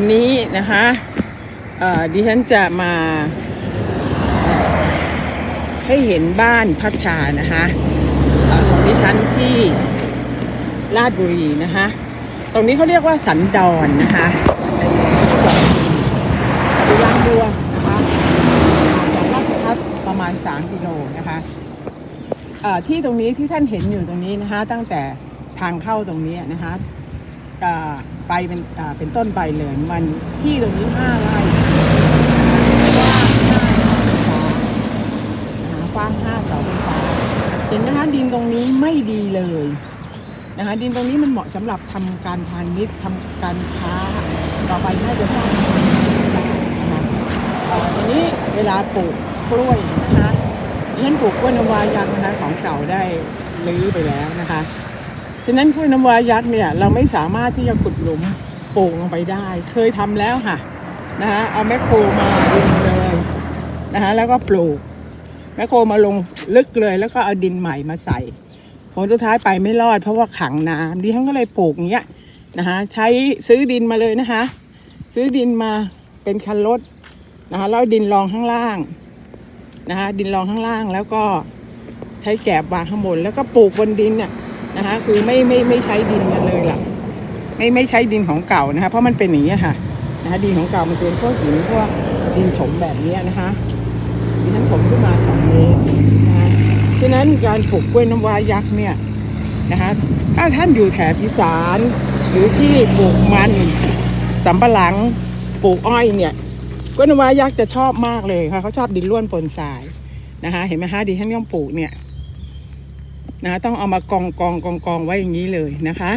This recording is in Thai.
วันนี้นะคะดิฉันจะมาให้เห็นบ้านพัชชานะคะของดิฉันที่ลาดบุรีนะคะ ตรงนี้เขาเรียกว่าสันดอนนะคะอยู่ลางบัวนะคะจากราชพัฒประมาณ 3 กิโลนะคะที่ตรงนี้ที่ท่านเห็นอยู่ตรงนี้นะคะ ตั้งแต่ทางเข้าตรงนี้นะคะ ไปเป็นเป็นต้นไปเลย มันที่ตรงนี้ห้าไร่กว้างห้าเสาไฟฟ้านะคะกว้างห้าเสาไฟฟ้าเห็นนะคะดินตรงนี้ไม่ดีเลยนะคะดินตรงนี้มันเหมาะสำหรับทำการพาณิชย์ทำการค้าต่อไปน่าจะสร้างนะคะทีนี้เวลาปลูกกล้วยนะคะฉันปลูกกล้วยนวายังนะคะของเก่าได้รื้อไปแล้วนะคะ ฉะนั้นกล้วยน้ำว้ายักษ์เนี่ยเราไม่สามารถที่จะขุดหลุมปลูกลงไปได้ เคยทำแล้วค่ะนะคะเอาแมคโครมาลงเลยนะคะแล้วก็ปลูกแมคโครมาลงลึกเลย แล้วก็เอาดินใหม่มาใส่ผลสุดท้ายไปไม่รอดเพราะว่าขังน้ำดิฉันก็เลยปลูกอย่างเงี้ยนะคะใช้ซื้อดินมาเลยนะคะ ซื้อดินมาเป็นคันรถนะคะแล้วดินรองข้างล่างนะคะดินรองข้างล่างแล้วก็ใช้แกบวางข้างบนแล้วก็ปลูกบนดินเนี่ย นะคะ คือไม่ไม่ไม่ใช้ดินกันเลยล่ะ ไม่ไม่ใช้ดินของเก่านะคะ เพราะมันเป็นอย่างนี้ค่ะนะคะดินของเก่ามันเป็นพวกหินพวกดินถมแบบนี้นะคะดินถมขึ้นมาสองเมตรนะคะฉะนั้นการปลูกกล้วยน้ำว้ายักษ์เนี่ยนะคะถ้าท่านอยู่แถบอีสานหรือที่ปลูกมันสำปะหลังปลูกอ้อยเนี่ยกล้วยน้ำว้ายักษ์จะชอบมากเลยค่ะเขาชอบดินร่วนปนทรายนะคะ เห็นไหมคะดิฉันย่อมปลูกเนี่ย นะต้องเอามากองกองกองกองไว้อย่างนี้เลยนะคะ